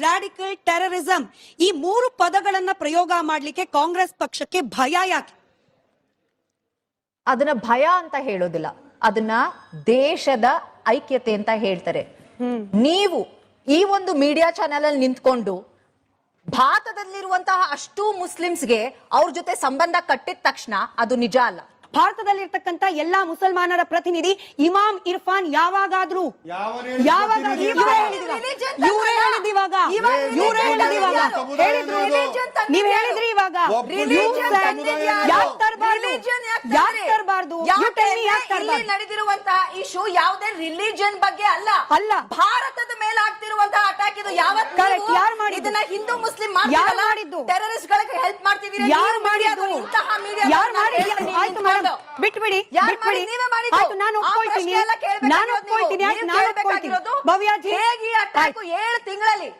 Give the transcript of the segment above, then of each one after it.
Radical terrorism ಈ ಮೂರು ಪದಗಳನ್ನ ಪ್ರಯೋಗ ಮಾಡಲಿಕ್ಕೆ ಕಾಂಗ್ರೆಸ್ ಪಕ್ಷಕ್ಕೆ ಭಯ ಯಾಕೆ? ಅದನ್ನ ಭಯ ಅಂತ ಹೇಳೋದಿಲ್ಲ. ಅದನ್ನ ದೇಶದ ಐಕ್ಯತೆ ಅಂತ ಹೇಳ್ತಾರೆ. ನೀವು ಈ ಒಂದು ಮೀಡಿಯಾ ಚಾನೆಲ್ ಅಲ್ಲಿ ನಿಂತ್ಕೊಂಡು ಭಾರತದಲ್ಲಿರುವಂತಹ ಅಷ್ಟು ಮುಸ್ಲಿಮ್ಸ್ಗೆ ಅವ್ರ ಜೊತೆ ಸಂಬಂಧ ಕಟ್ಟಿದ ತಕ್ಷಣ ಅದು ನಿಜ ಅಲ್ಲ. ಭಾರತದಲ್ಲಿರ್ತಕ್ಕಂತ ಎಲ್ಲಾ ಮುಸಲ್ಮಾನರ ಪ್ರತಿನಿಧಿ ಇಮಾಮ್ ಇರ್ಫಾನ್ ಯಾವಾಗಾದ್ರೂ ಯಾವಾಗ ಇವರೇ ಇವಾಗ ಇವರೇ ಹೇಳಿದ್ದು ಇವಾಗ ಹೇಳಿದ್ರು ನೀವ್ ಹೇಳಿದ್ರಿ ಇವಾಗ ತರಬಾರ್ದು? ನಡೆದಿರುವಂತಹ ಇಶ್ಯೂ ಯಾವುದೇ ರಿಲಿಜನ್ ಬಗ್ಗೆ ಅಲ್ಲ. ಅಲ್ಲ. ಭಾರತದ ಮೇಲೆ ಆಗ್ತಿರುವಂತಹ ಅಟ್ಯಾಕ್ ಇದು. ಯಾವತ್ತು ಯಾರು ಮಾಡಿ? ಇದನ್ನ ಹಿಂದೂ ಮುಸ್ಲಿಂ ಯಾರ್ ಮಾಡಿದ್ದು? ಟೆರರಿಸ್ಟ್ ಗಳಿಗೆ ಹೆಲ್ಪ್ ಮಾಡ್ತಿದ್ದೀರಿ ಯಾರು ಮಾಡಿ ಅದು ಇಂತಹ ಮೀಡಿಯಾ ಯಾರು ಆಯ್ತು ಮೇಡಮ್ ಬಿಟ್ಬಿಡಿ ಬಿಟ್ಬಿಡಿ. ಮಾಡಿ- ನೀವೇ ಮಾಡಿದ್ದು. ಆಯ್ತು ನಾನು ಒಪ್ಕೊಳ್ತೀನಿ. ನಾನು. ಒಪ್ಕೊಳ್ತೀನಿ. ನಾನು ಒಪ್ಕೊಳ್ತೀನಿ. ಭವ್ಯಾಜಿ ಹೇಗೆ ಅಟ್ಯಾಕ್. ಏಳು ತಿಂಗಳಲ್ಲಿ?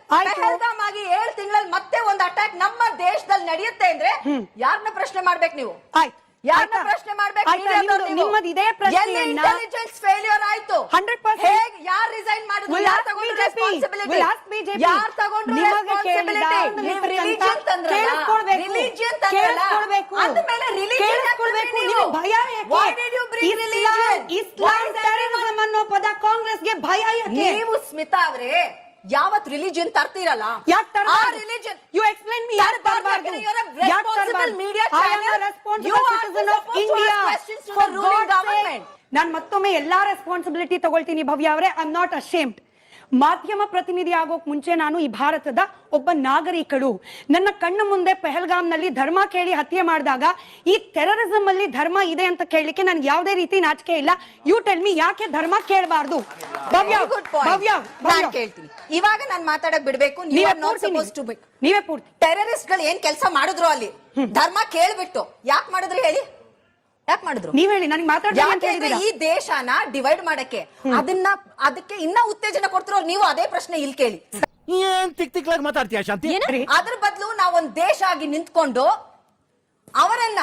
ಪೆಹಲ್ಗಾಮ್ ಆಗಿ ಏಳು ತಿಂಗಳಲ್ಲಿ ಮತ್ತೆ ಒಂದು ಅಟ್ಯಾಕ್ ನಮ್ಮ ದೇಶದಲ್ಲಿ ನಡೆಯುತ್ತೆ ಅಂದ್ರೆ ಯಾರನ್ನ ಪ್ರಶ್ನೆ ಮಾಡ್ಬೇಕು ನೀವು? ಆಯ್ತು. ಯಾರನ್ನ ಪ್ರಶ್ನೆ ಮಾಡ್ಬೇಕು? ನಿಮ್ಮದು ಇದೇ ಪ್ರಶ್ನೆ ಇಂಟೆಲಿಜೆನ್ಸ್ ಫೇಲ್ಯೂರ್ ಆಯ್ತು 100% ಹೇಗೆ ಯಾರು ರಿಸೈನ್ ಮಾಡಿದ್ರು ಯಾರು ತಗೊಂಡ್ರು? We'll ask BJP. ಯಾರು ತಗೊಂಡ್ರು ರೆಸ್ಪಾನ್ಸಿಬಿಲಿಟಿ ನೀವು religion ತಂದ್ರಲ್ಲ? ಕೇಳಿಸ್ಕೊಳ್ಬೇಕು. Religion ತಂದ್ರಲ್ಲ? ಕೇಳಿಸ್ಕೊಳ್ಬೇಕು. ಕೇಳಿಸ್ಕೊಳ್ಬೇಕು. ನೀವು? ಭಯ ಯಾಕೆ? You bring ಇಸ್ಲಾಂ- is ಅನ್ನೋ ಪದ ಕಾಂಗ್ರೆಸ್ಗೆ ಭಯ ಯಾಕೆ ನೀವು ಸ್ಮಿತಾ ಅವ್ರೆ ಯಾವತ್ ರಿಲಿಜನ್ ತರ್ತಿರಲ್ಲ? ಯು ಎಕ್ಸ್ಪ್ಲೈನ್ ಮೀ ಯಾರ್ ರೆಸ್ಪಾನ್ಸಿಬಲ್ ಮೀಡಿಯಾ ಆರ್ ನಾನು ಮತ್ತೊಮ್ಮೆ ಎಲ್ಲಾ ರೆಸ್ಪಾನ್ಸಿಬಿಲಿಟಿ ತಗೊಳ್ತೀನಿ ಭವ್ಯ ಅವರೇ. ಐ ಆಮ್ ನಾಟ್ ಅಶೇಮ್ಡ್ ಮಾಧ್ಯಮ ಪ್ರತಿನಿಧಿ ಆಗೋಕ್ ಮುಂಚೆ ನಾನು ಈ ಭಾರತದ ಒಬ್ಬ ನಾಗರಿಕಳು. ನನ್ನ ಕಣ್ಣ ಮುಂದೆ ಪೆಹಲ್ಗಾಮ್ನಲ್ಲಿ ಧರ್ಮ ಕೇಳಿ ಹತ್ಯೆ ಮಾಡಿದಾಗ ಈ ಟೆರರಿಸಂ ಅಲ್ಲಿ ಧರ್ಮ ಇದೆ ಅಂತ ಕೇಳಲಿಕ್ಕೆ ನನ್ಗೆ ಯಾವುದೇ ರೀತಿ ನಾಚಿಕೆ ಇಲ್ಲ. ಯು ಟೆಲ್ ಮಿ ಯಾಕೆ ಧರ್ಮ ಕೇಳಬಾರ್ದು? ಭವ್ಯ ಭವ್ಯ ನಾನ್ ಕೇಳ್ತೀನಿ. ಇವಾಗ ನಾನು ಮಾತಾಡಕ್ ಬಿಡ್ಬೇಕು ನೀವು. ನೀವೇ ಪೂರ್ತಿ ಟೆರರಿಸ್ಟ್ಗಳು ಏನ್ ಕೆಲಸ ಮಾಡಿದ್ರು ಅಲ್ಲಿ? ಧರ್ಮ ಕೇಳ್ಬಿಟ್ಟು. ಯಾಕೆ ಮಾಡಿದ್ರು ಹೇಳಿ? ಯಾಕೆ ಮಾಡಿದ್ರು? ನೀವ್ ಹೇಳಿ ನನಗೆ ಮಾತಾಡ್ತೀನಿ ಈ ದೇಶನ ಡಿವೈಡ್ ಮಾಡಕ್ಕೆ? ಅದನ್ನ ಅದಕ್ಕೆ ಇನ್ನ ಉತ್ತೇಜನ ಕೊಡ್ತಿರೋ ನೀವು ಅದೇ ಪ್ರಶ್ನೆ ಇಲ್ಲಿ ಕೇಳಿ. ಏನ್ ತಿಕ್ ತಿಕ್ಲಾಗಿ ಮಾತಾಡ್ತೀಯ ಶಾಂತಿ? ಅದ್ರ ಬದಲು ನಾವೊಂದ್ ದೇಶ ಆಗಿ ನಿಂತ್ಕೊಂಡು ಅವರನ್ನ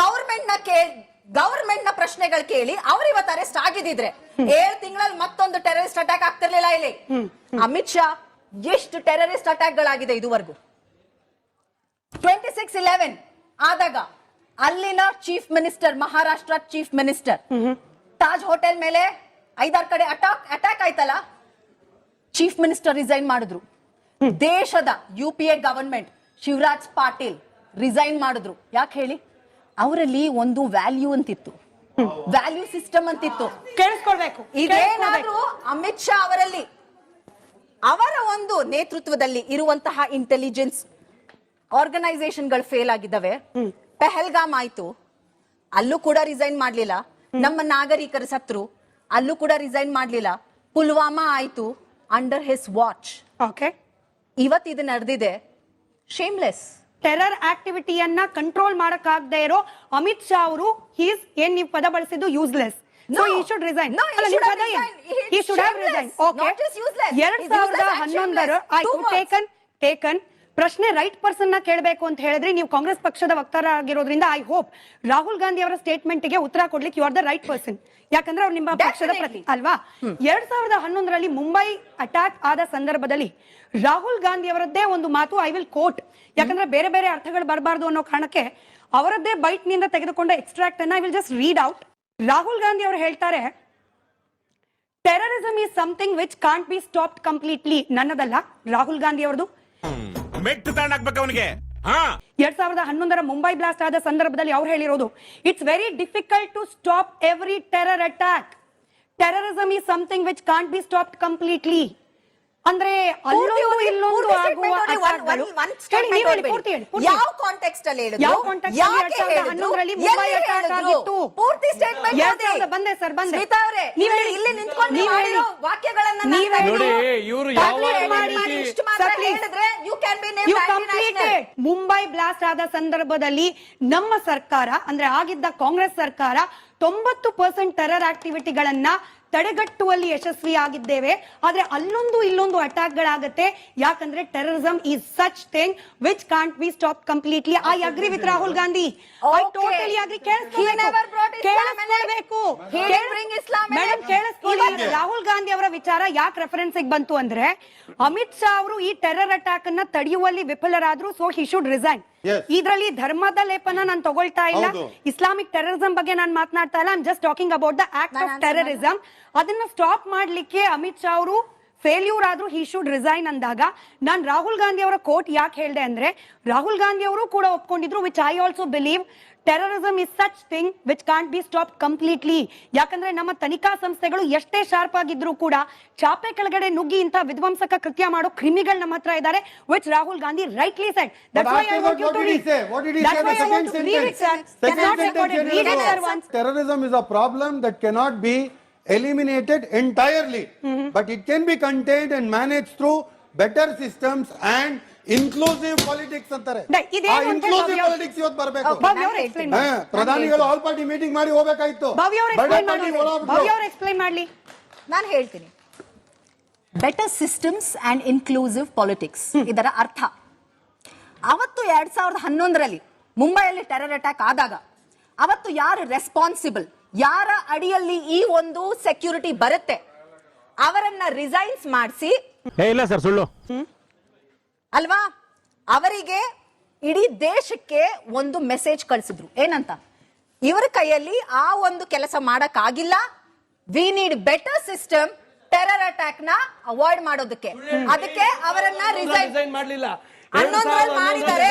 ಗೌರ್ಮೆಂಟ್ನ ಕೇಳಿ ಗೌರ್ಮೆಂಟ್ನ ಪ್ರಶ್ನೆಗಳು ಕೇಳಿ ಅವ್ರು ಇವತ್ತು ಅರೆಸ್ಟ್ ಆಗಿದ್ರೆ ಏಳು ತಿಂಗಳಲ್ಲಿ ಮತ್ತೊಂದು ಟೆರರಿಸ್ಟ್ ಅಟ್ಯಾಕ್ ಆಗ್ತಿರ್ಲಿಲ್ಲ ಇಲ್ಲಿ. ಅಮಿತ್ ಶಾ ಎಷ್ಟು ಟೆರರಿಸ್ಟ್ ಅಟ್ಯಾಕ್ ಗಳಾಗಿದೆ ಇದುವರೆಗೂ? ಟ್ವೆಂಟಿ ಸಿಕ್ಸ್ ಇಲೆವೆನ್ ಆದಾಗ ಅಲ್ಲಿನ chief minister Maharashtra chief minister. Taj hotel ಮೇಲೆ ಐದಾರು ಕಡೆ ಅಟ್ಯಾಕ್ ಅಟ್ಯಾಕ್ ಆಯ್ತಲ್ಲ? ಚೀಫ್ ಮಿನಿಸ್ಟರ್ ರಿಸೈನ್ ಮಾಡಿದ್ರು. ದೇಶದ U P A government Shivraj Patil resign ಮಾಡಿದ್ರು. ಯಾಕೆ ಹೇಳಿ? ಅವರಲ್ಲಿ ಒಂದು ವ್ಯಾಲ್ಯೂ ಅಂತಿತ್ತು. ವ್ಯಾಲ್ಯೂ ಸಿಸ್ಟಮ್ ಅಂತಿತ್ತು. ಕೇಳಿಸ್ಕೊಳ್ಬೇಕು ಇದೇನಾದ್ರೂ ಅಮಿತ್ ಶಾ ಅವರಲ್ಲಿ? ಅವರ ಒಂದು ನೇತೃತ್ವದಲ್ಲಿ ಇರುವಂತಹ ಇಂಟೆಲಿಜೆನ್ಸ್ ಆರ್ಗನೈಸೇಷನ್ಗಳು ಫೇಲ್ ಆಗಿದ್ದಾವೆ. ಪೆಹಲ್ಗಾಮ್ ಆಯ್ತು. ಅಲ್ಲೂ ಕೂಡ ರಿಸೈನ್ ಮಾಡ್ಲಿಲ್ಲ. ನಮ್ಮ ನಾಗರಿಕರ ಸತ್ರು ಅಲ್ಲೂ ಕೂಡ ರಿಸೈನ್ ಮಾಡ್ಲಿಲ್ಲ. ಪುಲ್ವಾಮಾ ಆಯ್ತು ಅಂಡರ್ ಹಿಸ್ ವಾಚ್ ಓಕೆ ಇವತ್ತು ಇದು ನಡೆದಿದೆ. ಶೇಮ್ಲೆಸ್ ಟೆರರ್ ಆಕ್ಟಿವಿಟಿಯನ್ನ ಕಂಟ್ರೋಲ್ ಮಾಡಕ್ಕಾಗದೆ ಇರೋ ಅಮಿತ್ ಶಾ ಅವರು ಹೀಸ್ ಏನ್ ನೀವು ಪದ ಬಳಸಿದ್ದು ಯೂಸ್ಲೆಸ್. ಎರಡ್ ಸಾವಿರದ ಹನ್ನೊಂದರ ಟೇಕನ್ ಟೇಕನ್ ಪ್ರಶ್ನೆ ರೈಟ್ ಪರ್ಸನ್ನ ಕೇಳಬೇಕು ಅಂತ ಹೇಳಿದ್ರೆ ನೀವು ಕಾಂಗ್ರೆಸ್ ಪಕ್ಷದ ವಕ್ತಾರ ಆಗಿರೋದ್ರಿಂದ ಐ ಹೋಪ್ ರಾಹುಲ್ ಗಾಂಧಿ ಅವರ ಸ್ಟೇಟ್ಮೆಂಟ್ಗೆ ಉತ್ತರ ಕೊಡ್ಲಿಕ್ಕೆ you are the right person ಯಾಕಂದ್ರೆ ಅವ್ರು ನಿಮ್ಮ ಪಕ್ಷದ ಪ್ರತಿ ಅಲ್ವಾ? ಎರಡ್ ಸಾವಿರದ ಹನ್ನೊಂದರಲ್ಲಿ ಮುಂಬೈ ಅಟ್ಯಾಕ್ ಆದ ಸಂದರ್ಭದಲ್ಲಿ ರಾಹುಲ್ ಗಾಂಧಿ ಅವರದ್ದೇ ಒಂದು ಮಾತು ಐ ವಿಲ್ ಕೋಟ್ ಯಾಕಂದ್ರೆ ಬೇರೆ ಬೇರೆ ಅರ್ಥಗಳು ಬರಬಾರ್ದು ಅನ್ನೋ ಕಾರಣಕ್ಕೆ ಅವರದ್ದೇ ಬೈಟ್ನಿಂದ ತೆಗೆದುಕೊಂಡ ಎಕ್ಸ್ಟ್ರಾಕ್ಟ್ ಅನ್ನ I will just read out Rahul Gandhi ಅವರು ಹೇಳ್ತಾರೆ terrorism is something which can't be stop completely ನನ್ನದಲ್ಲ ರಾಹುಲ್ ಗಾಂಧಿ ಅವರದು ಮೆಟ್ಟು ತಗೊಂಡಾಕ್ಬೇಕು ಅವನಿಗೆ. ಹಾ. ಎರಡ್ ಸಾವಿರದ ಹನ್ನೊಂದರ ಮುಂಬೈ ಬ್ಲಾಸ್ಟ್ ಆದ ಸಂದರ್ಭದಲ್ಲಿ ಅವ್ರು ಹೇಳಿರೋದು it's very difficult to stop every terror attack terrorism is something which can't be stop completely ಅಂದ್ರೆ ಅಲ್ಲೊಂದು ಪೂರ್ತಿ ಇಲ್ಲೊಂದು ಆಗುವ statement ನೋಡಿ, one- attackಗಳು- one- one ಹೇಳಿ, ನೀವು ಪೂರ್ತಿ ಹೇಳಿ, ಯಾವ ಹೇಳಿ. ಕಾಂಟೆಕ್ಸ್ಟ್ ಅಲ್ಲಿ ಹೇಳಿದ್ರು? ಯಾವ context ಅಲ್ಲಿ ಯಾಕೆ ಎರಡ್ ಸಾವಿರದ ಹೇಳಿದ್ರು? ಹನ್ನೊಂದರಲ್ಲಿ ಎಲ್ಲಿ ಮುಂಬೈ attack ಹೇಳಿದ್ರು? ಆಗಿತ್ತು? ಪೂರ್ತಿ ಸ್ಟೇಟ್ಮೆಂಟ್ ಎರಡ್ ಸಾವಿರದ ಬಂದೆ ಸರ್ ಬಂದೆ. ಸ್ಮಿತಾ ಅವರೇ ನೀವು ಇಲ್ಲಿ ನಿಂತ್ಕೊಂಡು ನೀವ್. ವಾಕ್ಯಗಳನ್ನ ನೀವ್. ಇವ್ರು ಯಾವ ಇಷ್ಟು ಮಾತ್ರ ಹೇಳಿದ್ರೆ can be named. Completed Mumbai blast ಆದ ಸಂದರ್ಭದಲ್ಲಿ ನಮ್ಮ ಸರ್ಕಾರ ಅಂದ್ರೆ ಆಗಿದ್ದ ಕಾಂಗ್ರೆಸ್ ಸರ್ಕಾರ ತೊಂಬತ್ತು ಪರ್ಸೆಂಟ್ ಟೆರರ್ ಆಕ್ಟಿವಿಟಿಗಳನ್ನ ತಡೆಗಟ್ಟುವಲ್ಲಿ ಯಶಸ್ವಿ ಆಗಿದ್ದೇವೆ ಆದ್ರೆ ಅಲ್ಲೊಂದು ಇಲ್ಲೊಂದು ಅಟ್ಯಾಕ್ ಗಳಾಗತ್ತೆ. ಯಾಕಂದ್ರೆ terrorism is such thing which can't be stop completely I agree with Rahul Gandhi I totally agree in. Madam ಕೇಳಿಸ್ಕೊಳ್ಳಿ ರಾಹುಲ್ ಗಾಂಧಿ ಅವರ ವಿಚಾರ ಯಾಕೆ ರೆಫರೆನ್ಸ್ ಬಂತು ಅಂದ್ರೆ ಅಮಿತ್ ಶಾ ಅವರು ಈ ಟೆರರ್ ಅಟ್ಯಾಕ್ ಅನ್ನ ತಡೆಯುವಲ್ಲಿ ವಿಫಲರಾದ್ರು ಸೊ ಹಿ ಶುಡ್ ರಿಸೈನ್ ಇದ್ರಲ್ಲಿ ಧರ್ಮದ ಲೇಪನ ನಾನು ತಗೊಳ್ತಾ ಇಲ್ಲ. ಇಸ್ಲಾಮಿಕ್ ಟೆರರಿಸಂ ಬಗ್ಗೆ ನಾನು ಮಾತನಾಡ್ತಾ ಇಲ್ಲ. I'm just talking about the act of terrorism ಅದನ್ನ ಸ್ಟಾಪ್ ಮಾಡ್ಲಿಕ್ಕೆ ಅಮಿತ್ ಶಾ ಅವರು ಫೇಲ್ಯೂರ್ ಆದ್ರೂ ಹಿ ಶುಡ್ ರಿಸೈನ್ ಅಂದಾಗ ನಾನು ರಾಹುಲ್ ಗಾಂಧಿ ಅವರ ಕೋರ್ಟ್ ಯಾಕೆ ಹೇಳಿದೆ ಅಂದ್ರೆ ರಾಹುಲ್ ಗಾಂಧಿ ಅವರು ಕೂಡ ಒಪ್ಕೊಂಡಿದ್ರು which I also believe terrorism is such thing which can't be stop completely ಯಾಕಂದ್ರೆ ನಮ್ಮ ತನಿಖಾ ಸಂಸ್ಥೆಗಳು ಎಷ್ಟೇ ಶಾರ್ಪ್ ಆಗಿದ್ರು ಕೂಡ ಚಾಪೆ ಕೆಳಗಡೆ ನುಗ್ಗಿ ಇಂತಹ ವಿಧ್ವಂಸಕ ಕೃತ್ಯ ಮಾಡೋ ಕ್ರಿಮಿಗಳು ನಮ್ಮ ಹತ್ರ ಇದ್ದಾರೆ which Rahul Gandhi rightly said terrorism is a problem that cannot be eliminated entirely but it can be contain and manage through better systems and inclusive politics ಅಂತಾರೆ. ಇನ್ಕ್ಲೂಸಿವ್ ಪಾಲಿಟಿಕ್ಸ್ ಇವತ್ತು ಬರಬೇಕು. ಪ್ರಧಾನಿಗಳು ಆಲ್ ಪಾರ್ಟಿ ಮೀಟಿಂಗ್ ಮಾಡಿ ಹೋಗ್ಬೇಕಾಯ್ತು. ಭವ್ಯ ಅವ್ರು explain party ಮಾಡಿ ಭವ್ಯ ಅವ್ರು explain ಮಾಡ್ಲಿ. ನಾನು ಹೇಳ್ತೀನಿ. Better systems and inclusive politics ಇದರ ಅರ್ಥ. ಅವತ್ತು ಎರಡ್ ಸಾವಿರದ ಹನ್ನೊಂದರಲ್ಲಿ ಮುಂಬೈಯಲ್ಲಿ ಟೆರರ್ ಅಟ್ಯಾಕ್ ಆದಾಗ ಅವತ್ತು ಯಾರು ರೆಸ್ಪಾನ್ಸಿಬಲ್ ಯಾರ ಅಡಿಯಲ್ಲಿ ಈ ಒಂದು ಸೆಕ್ಯೂರಿಟಿ ಬರುತ್ತೆ? ಅವರನ್ನ ರಿಸೈನ್ಸ್ ಮಾಡಿಸಿ ಇಲ್ಲ ಸರ್ ಸುಳ್ಳು. ಅಲ್ವಾ? ಅವರಿಗೆ ಇಡೀ ದೇಶಕ್ಕೆ ಒಂದು ಮೆಸೇಜ್ ಕಳಿಸಿದ್ರು. ಏನಂತ? ಇವರ ಕೈಯಲ್ಲಿ ಆ ಒಂದು ಕೆಲಸ ಮಾಡಕ್ಕಾಗಿಲ್ಲ. We need better system terror ಅಟ್ಯಾಕ್ನ avoid ಮಾಡೋದಕ್ಕೆ. ಅದಕ್ಕೆ ಅವರನ್ನ ರಿಸೈನ್ ಮಾಡ್ಲಿಲ್ಲ. ಹನ್ನೊಂದರಲ್ಲಿ ಮಾಡಿದ್ದಾರೆ.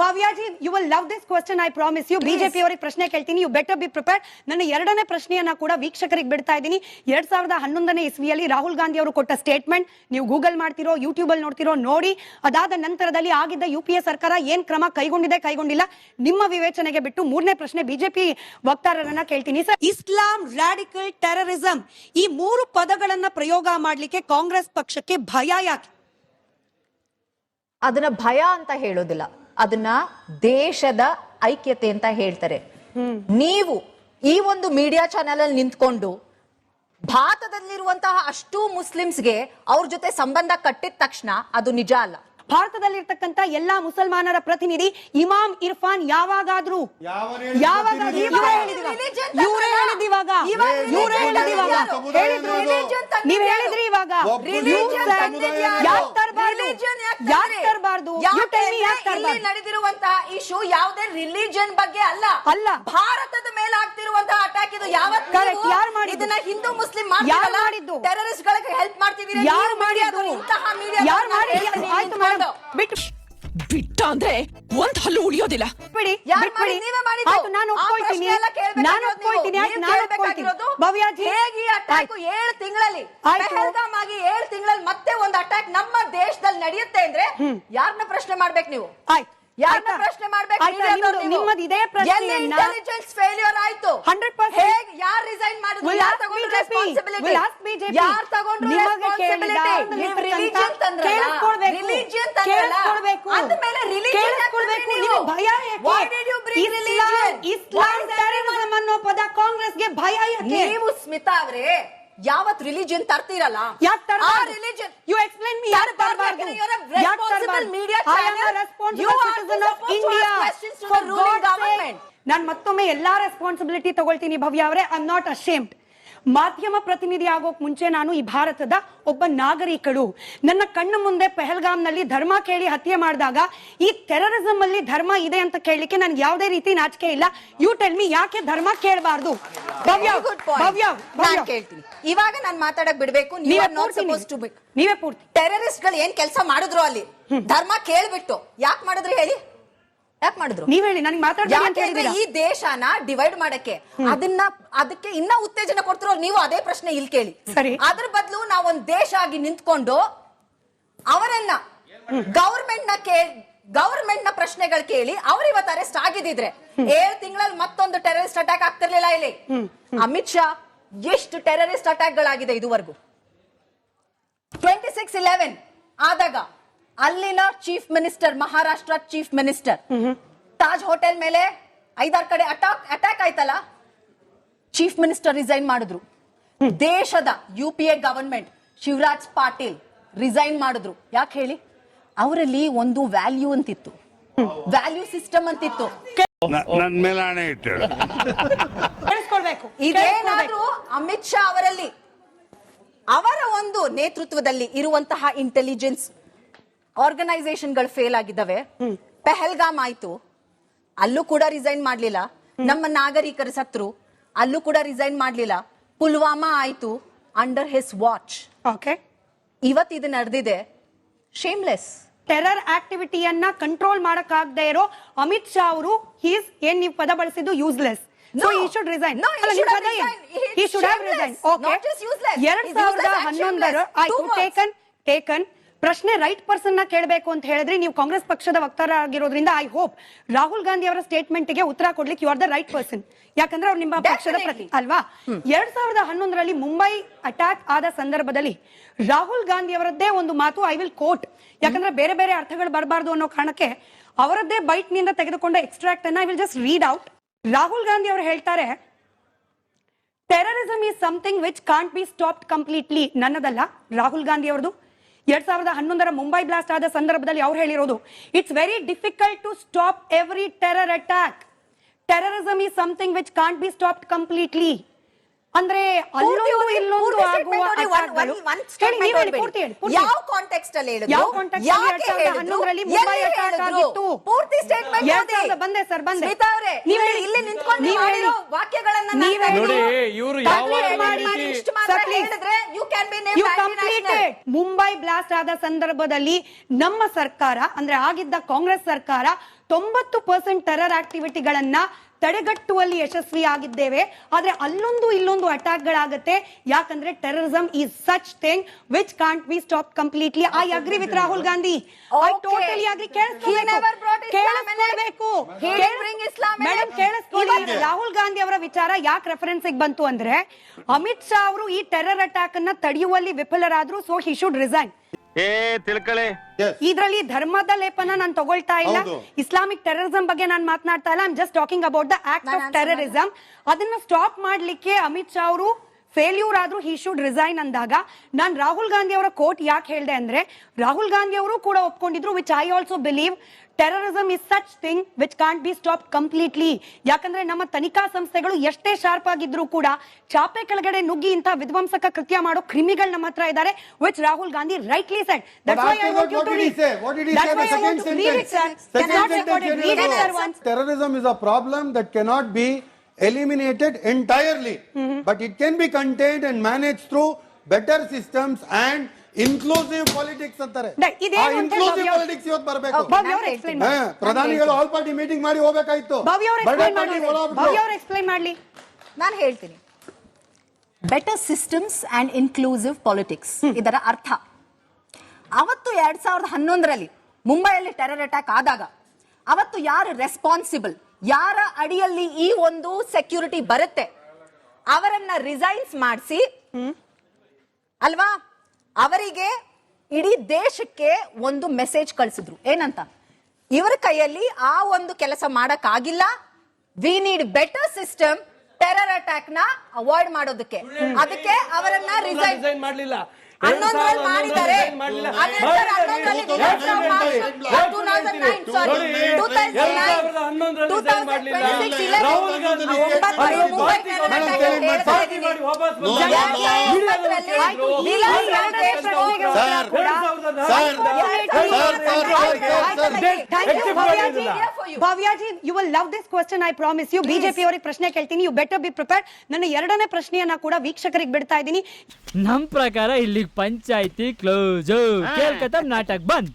Bhavyaji you will love this question I promise you BJP ಅವರಿಗೆ ಪ್ರಶ್ನೆ ಕೇಳ್ತೀನಿ. ಯು ಬೆಟರ್ ಬಿ ಪ್ರಿಪೇರ್ ನನ್ನ ಎರಡನೇ ಪ್ರಶ್ನೆಯನ್ನ ಕೂಡ ವೀಕ್ಷಕರಿಗೆ ಬಿಡ್ತಾ ಇದ್ದೀನಿ. ಎರಡ್ ಸಾವಿರದ ಹನ್ನೊಂದನೇ ಇಸ್ವಿಯಲ್ಲಿ ರಾಹುಲ್ ಗಾಂಧಿ ಅವರು ಕೊಟ್ಟ ಸ್ಟೇಟ್ಮೆಂಟ್ ನೀವು ಗೂಗಲ್ ಮಾಡ್ತಿರೋ ಯೂಟ್ಯೂಬ್ ಅಲ್ಲಿ ನೋಡ್ತಿರೋ ನೋಡಿ. ಅದಾದ ನಂತರದಲ್ಲಿ ಆಗಿದ್ದ ಯು ಪಿ ಎ ಸರ್ಕಾರ ಏನ್ ಕ್ರಮ ಕೈಗೊಂಡಿದೆ ಕೈಗೊಂಡಿಲ್ಲ. ನಿಮ್ಮ ವಿವೇಚನೆಗೆ ಬಿಟ್ಟು ಮೂರನೇ ಪ್ರಶ್ನೆ ಬಿಜೆಪಿ ವಕ್ತಾರರನ್ನ ಕೇಳ್ತೀನಿ. ಸರ್ ಇಸ್ಲಾಂ ರಾಡಿಕಲ್ ಟೆರರಿಸಂ ಈ ಮೂರು ಪದಗಳನ್ನ ಪ್ರಯೋಗ ಮಾಡ್ಲಿಕ್ಕೆ ಕಾಂಗ್ರೆಸ್ ಪಕ್ಷಕ್ಕೆ ಭಯ ಯಾಕೆ? ಅದನ್ನ ಭಯ ಅಂತ ಹೇಳೋದಿಲ್ಲ. ಅದನ್ನ ದೇಶದ ಐಕ್ಯತೆ ಅಂತ ಹೇಳ್ತಾರೆ. ನೀವು ಈ ಒಂದು ಮೀಡಿಯಾ ಚಾನೆಲ್ ಅಲ್ಲಿ ನಿಂತ್ಕೊಂಡು ಭಾರತದಲ್ಲಿರುವಂತಹ ಅಷ್ಟು ಮುಸ್ಲಿಮ್ಸ್ಗೆ ಅವ್ರ ಜೊತೆ ಸಂಬಂಧ ಕಟ್ಟಿದ ತಕ್ಷಣ ಅದು ನಿಜ ಅಲ್ಲ. ಭಾರತದಲ್ಲಿರ್ತಕ್ಕಂತ ಎಲ್ಲಾ ಮುಸಲ್ಮಾನರ ಪ್ರತಿನಿಧಿ ಇಮಾಮ್ ಇರ್ಫಾನ್ ಯಾವಾಗಾದ್ರೂ ನೀವ್ ಹೇಳಿದ್ರಿ ಇವಾಗ? ತರ್ಬಾರ್ದು? ಇಲ್ಲಿ? ನಡೆದಿರುವಂತಹ ಇಶ್ಯೂ ಯಾವುದೇ ರಿಲಿಜನ್ ಬಗ್ಗೆ ಅಲ್ಲ. ಅಲ್ಲ. ಭಾರತದ ಮೇಲೆ ಆಗ್ತಿರುವಂತಹ ಅಟ್ಯಾಕ್ ಇದು ಯಾವತ್ತು ಯಾರು ಮಾಡಿ ಇದನ್ನ ಹಿಂದೂ ಮುಸ್ಲಿಂ ಯಾರ್ ಮಾಡಿದ್ದು? ಟೆರರಿಸ್ಟ್ ಗಳಿಗೆ ಹೆಲ್ಪ್ ಮಾಡ್ತಿದ್ದೀರಿ. ಯಾರು ಮಾಡಿ ಅದು ಇಂತಹ ಮೀಡಿಯಾ ಯಾರು ಮಾಡಿ ಆಯ್ತು ಬಿಟ್ಟು ಬಿಟ್ಟ ಅಂದ್ರೆ ಒಂದ್ ಹಲ್ಲು ಉಳಿಯೋದಿಲ್ಲ ಬಿಡಿ ಯಾರ್ ಬಿಟ್ಬಿಡಿ. ಮಾಡಿದ್ದು? ನೀವೇ ಮಾಡಿದ್ದು. ಆಯ್ತು ನಾನು ಆ ಒಪ್ಕೊಳ್ತೀನಿ ಪ್ರಶ್ನೆ ಎಲ್ಲ ಕೇಳ್ಬೇಕಾಗಿರೋದು ನಾನು ನೀವು. ಒಪ್ಕೊಳ್ತೀನಿ ಆಯ್ತು ನೀವು ನಾನು ಒಪ್ಕೊಳ್ತೀನಿ ಕೇಳ್ಬೇಕಾಗಿರೋದು ಭವ್ಯಾಜಿ ಹೇಗೆ ಈ ಅಟ್ಯಾಕ್ ಆಯ್ತು. ಏಳು ತಿಂಗಳಲ್ಲಿ ಆಯ್ತು. ಪೆಹಲ್ಗಾಮ್ ಆಗಿ ಏಳು ತಿಂಗಳಲ್ಲಿ ಮತ್ತೆ ಒಂದು ಅಟ್ಯಾಕ್ ನಮ್ಮ ದೇಶದಲ್ಲಿ ನಡೆಯುತ್ತೆ ಅಂದ್ರೆ ಯಾರನ್ನ ಪ್ರಶ್ನೆ ಮಾಡ್ಬೇಕು ನೀವು ಆಯ್ತು ಯಾರನ್ನ? ಪ್ರಶ್ನೆ ಮಾಡ್ಬೇಕು? ನಿಮ್ಮದು ಇದೇ ಎಲ್ಲಿ ಇಂಟೆಲಿಜೆನ್ಸ್ ಫೇಲ್ಯೂರ್ ಆಯ್ತು 100% ಹೇಗ್ ಯಾರು ರಿಸೈನ್ ಮಾಡಿದ್ರು ಯಾರು ತಗೊಂಡ್ರು ರೆಸ್ಪಾನ್ಸಿಬಿಲಿಟಿ. ಯಾರು ತಗೊಂಡ್ರು ರೆಸ್ಪಾನ್ಸಿಬಿಲಿಟಿ religion ತಂದ್ರಲ್ಲ? ಕೇಳಿಸ್ಕೊಳ್ಬೇಕು. Religion ತಂದ್ರಲ್ಲ? ಕೇಳಿಸ್ಕೊಳ್ಬೇಕು. ಅಂದ್ಮೇಲೆ religion ಯಾಕೆ ಕೇಳಿಸ್ಕೊಳ್ಬೇಕು. ನಿಮಗೆ? ಭಯ ಯಾಕೆ? You bring ಇಸ್ಲಾಂ- ಟೆರರಿಸಂ ಅನ್ನೋ ಪದ ಕಾಂಗ್ರೆಸ್ಗೆ ಭಯ ಯಾಕೆ ನೀವು ಸ್ಮಿತಾ ಅವರೇ ಯಾವತ್ ರಿಲಿಜನ್ ತರ್ತಿರಲ್ಲ? ಯಾಕ್ ಆ ಯು ಎಕ್ಸ್ಪ್ಲೇನ್ ಮೀ ಯಾರ್ ತರ್ಬಾರ್ಗು ಮೀಡಿಯಾ ಆರ್ ನಾನು ಮತ್ತೊಮ್ಮೆ ಎಲ್ಲಾ ರೆಸ್ಪಾನ್ಸಿಬಿಲಿಟಿ ತಗೊಳ್ತೀನಿ ಭವ್ಯ ಅವರೇ. ಐ ನಾಟ್ ಅಶೇಮ್ಡ್ ಮಾಧ್ಯಮ ಪ್ರತಿನಿಧಿ ಆಗೋಕ್ ಮುಂಚೆ ನಾನು ಈ ಭಾರತದ ಒಬ್ಬ ನಾಗರಿಕಳು. ನನ್ನ ಕಣ್ಣ ಮುಂದೆ ಪೆಹಲ್ಗಾಮ್ನಲ್ಲಿ ಧರ್ಮ ಕೇಳಿ ಹತ್ಯೆ ಮಾಡಿದಾಗ ಈ ಟೆರರಿಸಂ ಅಲ್ಲಿ ಧರ್ಮ ಇದೆ ಅಂತ ಕೇಳಲಿಕ್ಕೆ ನನ್ಗೆ ಯಾವುದೇ ರೀತಿ ನಾಚಿಕೆ ಇಲ್ಲ. ಯು ಟೆಲ್ ಮಿ ಯಾಕೆ ಧರ್ಮ ಕೇಳಬಾರ್ದು? ಕೇಳ್ತೀನಿ. ಇವಾಗ ನಾನು ಮಾತಾಡಕ್ ಬಿಡ್ಬೇಕು. ನೀವೇ ಪೂರ್ತಿ ಟೆರರಿಸ್ಟ್ಗಳು ಏನ್ ಕೆಲಸ ಮಾಡಿದ್ರು ಅಲ್ಲಿ? ಧರ್ಮ ಕೇಳ್ಬಿಟ್ಟು. ಯಾಕೆ ಮಾಡಿದ್ರು ಹೇಳಿ? ಯಾಕೆ ಮಾಡಿದ್ರು. ನೀವ್ ಹೇಳಿ ನನಗೆ ಮಾತಾಡ್ತೀನಿ ಅಂತ ಹೇಳಿದ್ರೆ ಈ ದೇಶನ ಡಿವೈಡ್ ಮಾಡಕ್ಕೆ ಅದನ್ನ ಅದಕ್ಕೆ ಇನ್ನ ಉತ್ತೇಜನ ಕೊಡ್ತಿರೋ ನೀವು ಅದೇ ಪ್ರಶ್ನೆ ಇಲ್ಲಿ ಕೇಳಿ. ಸರಿ. ಅದ್ರ ಬದಲು ನಾವು ಒಂದ್ ದೇಶ ಆಗಿ ನಿಂತ್ಕೊಂಡು ಅವರನ್ನ ಗೌರ್ಮೆಂಟ್ನ ಕೇ ಗೌರ್ಮೆಂಟ್ನ ಪ್ರಶ್ನೆಗಳು ಕೇಳಿ ಅವ್ರು ಇವತ್ತು ಅರೆಸ್ಟ್ ಆಗಿದ್ರೆ ಏಳು ತಿಂಗಳಲ್ಲಿ ಮತ್ತೊಂದು ಟೆರರಿಸ್ಟ್ ಅಟ್ಯಾಕ್ ಆಗ್ತಿರ್ಲಿಲ್ಲ ಇಲ್ಲಿ. ಅಮಿತ್ ಶಾ ಎಷ್ಟು ಟೆರರಿಸ್ಟ್ ಅಟ್ಯಾಕ್ ಗಳಾಗಿದೆ ಇದುವರೆಗೂ? ಟ್ವೆಂಟಿ ಸಿಕ್ಸ್ ಇಲೆವೆನ್ ಆದಾಗ ಅಲ್ಲಿನ chief minister Maharashtra chief minister. Taj hotel ಮೇಲೆ ಐದಾರು ಕಡೆ ಅಟ್ಯಾಕ್ ಅಟ್ಯಾಕ್ ಆಯ್ತಲ್ಲ? ಚೀಫ್ ಮಿನಿಸ್ಟರ್ ರಿಸೈನ್ ಮಾಡಿದ್ರು. ದೇಶದ U P A government Shivraj Patil resign ಮಾಡಿದ್ರು. ಯಾಕೆ ಹೇಳಿ? ಅವರಲ್ಲಿ ಒಂದು ವ್ಯಾಲ್ಯೂ ಅಂತಿತ್ತು. ವ್ಯಾಲ್ಯೂ ಸಿಸ್ಟಮ್ ಅಂತಿತ್ತು. ನನ್ ಕೇಳಿಸ್ಕೊಳ್ಬೇಕು. ಇದೇನಾದ್ರೂ ಅಮಿತ್ ಶಾ ಅವರಲ್ಲಿ ಅವರ ಒಂದು ನೇತೃತ್ವದಲ್ಲಿ ಇರುವಂತಹ ಇಂಟೆಲಿಜೆನ್ಸ್ ಆರ್ಗನೈಸೇಷನ್ಗಳು ಫೇಲ್ ಆಗಿದ್ದಾವೆ. ಪೆಹಲ್ಗಾಮ್ ಆಯ್ತು. ಅಲ್ಲೂ ಕೂಡ ರಿಸೈನ್ ಮಾಡ್ಲಿಲ್ಲ. ನಮ್ಮ ನಾಗರಿಕರ ಸತ್ರು ಅಲ್ಲೂ ಕೂಡ ರಿಸೈನ್ ಮಾಡ್ಲಿಲ್ಲ. ಪುಲ್ವಾಮಾ ಆಯ್ತು ಅಂಡರ್ ಹಿಸ್ ವಾಚ್ ಓಕೆ ಇವತ್ತು ಇದು ನಡೆದಿದೆ. ಶೇಮ್ಲೆಸ್ ಟೆರರ್ ಆಕ್ಟಿವಿಟಿಯನ್ನ ಕಂಟ್ರೋಲ್ ಮಾಡಕ್ಕಾಗದೆ ಇರೋ ಅಮಿತ್ ಶಾ ಅವರು ಹೀಸ್ ಏನ್ ನೀವು ಪದ ಬಳಸಿದ್ದು? Useless so. He should resign No, he should have resigned. He- he should have shameless. Resign okay Not just useless. ಎರಡ್ He's useless. and ಹನ್ನೊಂದರ shameless. ಆಯ್ತು. ಟೇಕನ್ ಟೇಕನ್ ಪ್ರಶ್ನೆ ರೈಟ್ ಪರ್ಸನ್ನ ಕೇಳಬೇಕು ಅಂತ ಹೇಳಿದ್ರೆ ನೀವು ಕಾಂಗ್ರೆಸ್ ಪಕ್ಷದ ವಕ್ತಾರ ಆಗಿರೋದ್ರಿಂದ ಐ ಹೋಪ್ ರಾಹುಲ್ ಗಾಂಧಿ ಅವರ ಸ್ಟೇಟ್ಮೆಂಟ್ಗೆ ಉತ್ತರ ಕೊಡ್ಲಿಕ್ಕೆ you are the right person ಯಾಕಂದ್ರೆ ಅವ್ರು ನಿಮ್ಮ ಪಕ್ಷದ ಪ್ರತಿ ಅಲ್ವಾ? ಎರಡ್ ಸಾವಿರದ ಹನ್ನೊಂದರಲ್ಲಿ ಮುಂಬೈ ಅಟ್ಯಾಕ್ ಆದ ಸಂದರ್ಭದಲ್ಲಿ ರಾಹುಲ್ ಗಾಂಧಿ ಅವರದ್ದೇ ಒಂದು ಮಾತು ಐ ವಿಲ್ ಕೋಟ್ ಯಾಕಂದ್ರೆ ಬೇರೆ ಬೇರೆ ಅರ್ಥಗಳು ಬರಬಾರ್ದು ಅನ್ನೋ ಕಾರಣಕ್ಕೆ ಅವರದ್ದೇ ಬೈಟ್ನಿಂದ ತೆಗೆದುಕೊಂಡ ಎಕ್ಸ್ಟ್ರಾಕ್ಟ್ ಅನ್ನ I will just read out Rahul Gandhi ಅವರು ಹೇಳ್ತಾರೆ terrorism is something which can't be stop completely ನನ್ನದಲ್ಲ ರಾಹುಲ್ ಗಾಂಧಿ ಅವರದು ಎರಡ್ ಸಾವಿರದ ಹನ್ನೊಂದರ ಮುಂಬೈ ಬ್ಲಾಸ್ಟ್ ಆದ ಸಂದರ್ಭದಲ್ಲಿ ಅವ್ರು ಹೇಳಿರೋದು it's very difficult to stop every terror attack terrorism is something which can't be stop completely ಅಂದ್ರೆ ಅಲ್ಲೊಂದು ಇಲ್ಲೊಂದು ಆಗುವ attackಗಳು- ಹೇಳಿ, ನೀವ್ ಹೇಳಿ, ಪೂರ್ತಿ ಹೇಳಿ, ಪೂರ್ತಿ ಯಾವ. ಕಾಂಟೆಕ್ಸ್ಟ್ ಅಲ್ಲಿ ಹೇಳಿದ್ರು ಯಾವ? ಹನ್ನೊಂದರಲ್ಲಿ ಮುಂಬೈ ಆಗಿತ್ತು? ಪೂರ್ತಿ ಸ್ಟೇಟ್ಮೆಂಟ್ ಎರಡ್ ಸಾವಿರದ- ಬಂದೆ ಸರ್ ಬಂದೆ. ಸ್ಮಿತಾ ಅವರೇ ನೀವು ಇಲ್ಲಿ ನಿಂತ್ಕೊಂಡು ನೀವು ಹೇಳಿ. ಮಾಡಿರೋ ವಾಕ್ಯಗಳನ್ನ ನಾನು ನೀವ್. ನೋಡಿ, ಇವ್ರು ಯಾವ ರೀತಿ- ಹೇಳಿದ್ರೆ ಯು ಕಂಪ್ಲೀಟೆಡ್ ಮುಂಬೈ ಬ್ಲಾಸ್ಟ್ ಆದ ಸಂದರ್ಭದಲ್ಲಿ ನಮ್ಮ ಸರ್ಕಾರ ಅಂದ್ರೆ ಆಗಿದ್ದ ಕಾಂಗ್ರೆಸ್ ಸರ್ಕಾರ ತೊಂಬತ್ತು ಪರ್ಸೆಂಟ್ ಟೆರರ್ ಆಕ್ಟಿವಿಟಿಗಳನ್ನ ತಡೆಗಟ್ಟುವಲ್ಲಿ ಯಶಸ್ವಿ ಆಗಿದ್ದೇವೆ ಆದ್ರೆ ಅಲ್ಲೊಂದು ಇಲ್ಲೊಂದು ಅಟ್ಯಾಕ್ಗಳಾಗುತ್ತೆ ಯಾಕಂದ್ರೆ terrorism is such thing which can't be stop completely I agree with Rahul Gandhi I. Totally agree. ಕೇಳಿಸ್ಕೊಳ್ಬೇಕು. Madam ಕೇಳಿಸ್ಕೊಳ್ಳಿ. ರಾಹುಲ್ ಗಾಂಧಿ ಅವರ ವಿಚಾರ ಯಾಕೆ ರೆಫರೆನ್ಸ್ ಬಂತು ಅಂದ್ರೆ ಅಮಿತ್ ಶಾ ಅವರು ಈ ಟೆರರ್ ಅಟ್ಯಾಕ್ ಅನ್ನ ತಡೆಯುವಲ್ಲಿ ವಿಫಲರಾದ್ರು ಸೊ ಹಿ ಶುಡ್ ರಿಸೈನ್ ಏ ತಿಳ್ಕೊಳ್ಳಿ. ಇದ್ರಲ್ಲಿ ಧರ್ಮದ ಲೇಪನ ನಾನು ತಗೊಳ್ತಾ ಇಲ್ಲ. ಹೌದು. ಇಸ್ಲಾಮಿಕ್ ಟೆರರಿಸಂ ಬಗ್ಗೆ ನಾನು ಮಾತನಾಡ್ತಾ ಇಲ್ಲ. I'm just talking about the act of terrorism ಅದನ್ನ ಸ್ಟಾಪ್ ಮಾಡ್ಲಿಕ್ಕೆ ಅಮಿತ್ ಶಾ ಅವರು ಫೇಲ್ಯೂರ್ ಆದ್ರೂ ಹಿ ಶುಡ್ ರಿಸೈನ್ ಅಂದಾಗ ನಾನು ರಾಹುಲ್ ಗಾಂಧಿ ಅವರ ಕೋಟ್ ಯಾಕೆ ಹೇಳಿದೆ ಅಂದ್ರೆ ರಾಹುಲ್ ಗಾಂಧಿ ಅವರು ಕೂಡ ಒಪ್ಕೊಂಡಿದ್ರು which I also believe terrorism is such thing which can't be stop completely ಯಾಕಂದ್ರೆ ನಮ್ಮ ತನಿಖಾ ಸಂಸ್ಥೆಗಳು ಎಷ್ಟೇ ಶಾರ್ಪ್ ಆಗಿದ್ರು ಕೂಡ ಚಾಪೆ ಕೆಳಗಡೆ ನುಗ್ಗಿ ಇಂತಹ ವಿಧ್ವಂಸಕ ಕೃತ್ಯ ಮಾಡೋ ಕ್ರಿಮಿಗಳು ನಮ್ಮ ಹತ್ರ ಇದ್ದಾರೆ which Rahul Gandhi rightly said terrorism is a problem that cannot say? Entirely. Mm cannot be eliminated entirely, but it can be contained and managed through better systems and inclusive politics ಅಂತಾರೆ inclusive politics ಇವತ್ತು ಬರಬೇಕು. ಪ್ರಧಾನಿಗಳು all party meeting ಮಾಡಿ ಹೋಗ್ಬೇಕಾಯ್ತು explain ಮಾಡ್ಲಿ ನಾನು ಹೇಳ್ತೀನಿ better systems and inclusive politics ಇದರ ಅರ್ಥ ಅವತ್ತು ಎರಡ್ ಸಾವಿರದ ಹನ್ನೊಂದರಲ್ಲಿ ಮುಂಬೈಯಲ್ಲಿ ಟೆರರ್ ಅಟ್ಯಾಕ್ ಆದಾಗ ಅವತ್ತು ಯಾರು ರೆಸ್ಪಾನ್ಸಿಬಲ್ ಯಾರ ಅಡಿಯಲ್ಲಿ ಈ ಒಂದು ಸೆಕ್ಯೂರಿಟಿ ಬರುತ್ತೆ? ಅವರನ್ನ ರಿಸೈನ್ಸ್ ಮಾಡಿಸಿ ಅಲ್ವಾ? ಅವರಿಗೆ ಇಡೀ ದೇಶಕ್ಕೆ ಒಂದು ಮೆಸೇಜ್ ಕಳಿಸಿದ್ರು. ಏನಂತ? ಇವರ ಕೈಯಲ್ಲಿ ಆ ಒಂದು ಕೆಲಸ ಮಾಡಕ್ ಆಗಿಲ್ಲ we need better system terror ಅಟ್ಯಾಕ್ನ avoid ಮಾಡೋದಕ್ಕೆ. ಅದಕ್ಕೆ ಅವರನ್ನ ರಿಸೈನ್ ಮಾಡ್ಲಿಲ್ಲ. ಹನ್ನೊಂದರಲ್ಲಿ ಮಾಡಿದ್ದಾರೆ Bhavyaji. You will love this question I promise you BJP ಅವರಿಗೆ ಪ್ರಶ್ನೆ ಕೇಳ್ತೀನಿ ಯು ಬೆಟರ್ ಬಿ ಪ್ರಿಪೇರ್ಡ್ ನನ್ನ ಎರಡನೇ ಪ್ರಶ್ನೆಯನ್ನ ಕೂಡ ವೀಕ್ಷಕರಿಗೆ ಬಿಡ್ತಾ ಇದ್ದೀನಿ ನಮ್ ಪ್ರಕಾರ ಇಲ್ಲಿ ಪಂಚಾಯತಿ ಕ್ಲೋಸ್ ಕೇಳ್ಕತ್ತ ನಾಟಕ್ ಬಂದ್